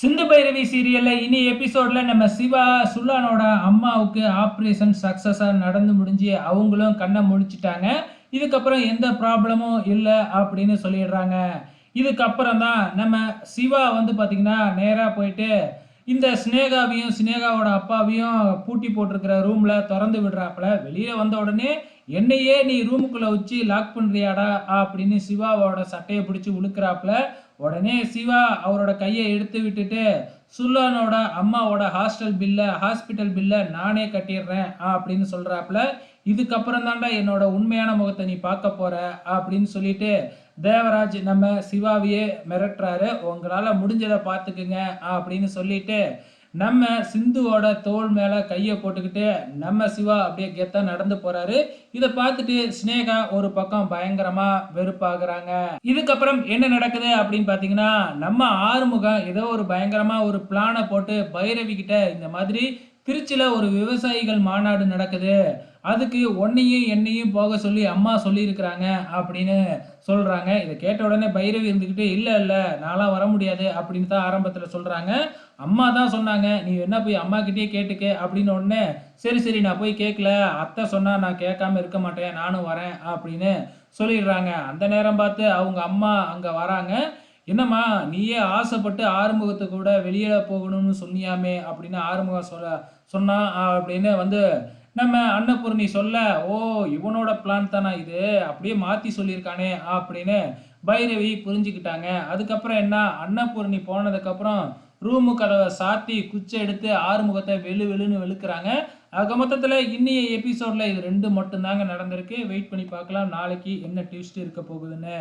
சிந்து பைரவி சீரியலில் இனி எபிசோடில் நம்ம சிவா சுல்லானோட அம்மாவுக்கு ஆப்ரேஷன் சக்ஸஸாக நடந்து முடிஞ்சு அவங்களும் கண்ணை முடிச்சிட்டாங்க. இதுக்கப்புறம் எந்த ப்ராப்ளமும் இல்லை அப்படின்னு சொல்லிடுறாங்க. இதுக்கப்புறம் தான் நம்ம சிவா வந்து பார்த்திங்கன்னா நேராக போயிட்டு இந்த ஸ்னேகாவையும் ஸ்னேகாவோட அப்பாவையும் பூட்டி போட்டிருக்கிற ரூமில் திறந்து விடுறாப்புல. வெளியே வந்த உடனே என்னையே நீ ரூமுக்குள்ளே வச்சு லாக் பண்ணுறியாடா அப்படின்னு சிவாவோட சட்டையை பிடிச்சி உழுக்கிறாப்புல. உடனே சிவா அவரோட கையை எடுத்து விட்டுட்டு சுல்லானோட அம்மாவோட ஹாஸ்டல் பில்லை ஹாஸ்பிட்டல் பில்லை நானே கட்டிடுறேன் அப்படின்னு சொல்கிறாப்புல இதுக்கப்புறம் தாண்டா என்னோட உண்மையான முகத்தை நீ பார்க்க போற அப்படின்னு சொல்லிட்டு தேவராஜ் நம்ம சிவாவையே மிரட்டுறாரு. உங்களால் முடிஞ்சதை பார்த்துக்குங்க அப்படின்னு சொல்லிட்டு நம்ம சிந்துவோட தோள் மேல கையை போட்டுக்கிட்டு நம்ம சிவா அப்படியே கெத்தா நடந்து போறாரு. இதை பார்த்துட்டு ஸ்னேகா ஒரு பக்கம் பயங்கரமா வெறுப்பாகுறாங்க. இதுக்கப்புறம் என்ன நடக்குது அப்படின்னு பார்த்தீங்கன்னா நம்ம ஆறுமுகம் ஏதோ ஒரு பயங்கரமா ஒரு பிளானை போட்டு பைரவி கிட்ட இந்த மாதிரி திருச்சியில் ஒரு விவசாயிகள் மாநாடு நடக்குது. அதுக்கு ஒன்னையும் என்னையும் போக சொல்லி அம்மா சொல்லியிருக்கிறாங்க அப்படின்னு சொல்கிறாங்க இதை கேட்ட உடனே பைரவி இருந்துக்கிட்டு இல்லை இல்லை நான்லாம் வர முடியாது அப்படின்னு தான் ஆரம்பத்தில் சொல்கிறாங்க அம்மா தான் சொன்னாங்க நீ என்ன போய் அம்மா கிட்டேயே கேட்டுக்க அப்படின்னு உடனே சரி சரி நான் போய் கேட்கல அத்தை சொன்னால் நான் கேட்காம இருக்க மாட்டேன் நானும் வரேன் அப்படின்னு சொல்லிடுறாங்க. அந்த நேரம் பார்த்து அவங்க அம்மா அங்கே வராங்க. என்னம்மா நீயே ஆசைப்பட்டு ஆறுமுகத்தை கூட வெளியே போகணும்னு சொன்னியாமே அப்படின்னு ஆறுமுகம் சொல்ல சொன்னா அப்படின்னு வந்து நம்ம அன்னபூர்ணி சொல்ல ஓ இவனோட பிளான் தானா இது? அப்படியே மாற்றி சொல்லியிருக்கானே அப்படின்னு பைரவி புரிஞ்சுக்கிட்டாங்க. அதுக்கப்புறம் என்ன? அன்னபூர்ணி போனதுக்கப்புறம் ரூமு கதவை சாத்தி குச்சை எடுத்து ஆறுமுகத்தை வெளு வெளுன்னு வெளுக்கிறாங்க. ஆக மொத்தத்தில் இன்னைய எபிசோடில் இது ரெண்டு மட்டும்தாங்க நடந்திருக்கு. வெயிட் பண்ணி பார்க்கலாம். நாளைக்கு என்ன டியூஸ்ட் இருக்க போகுதுன்னு.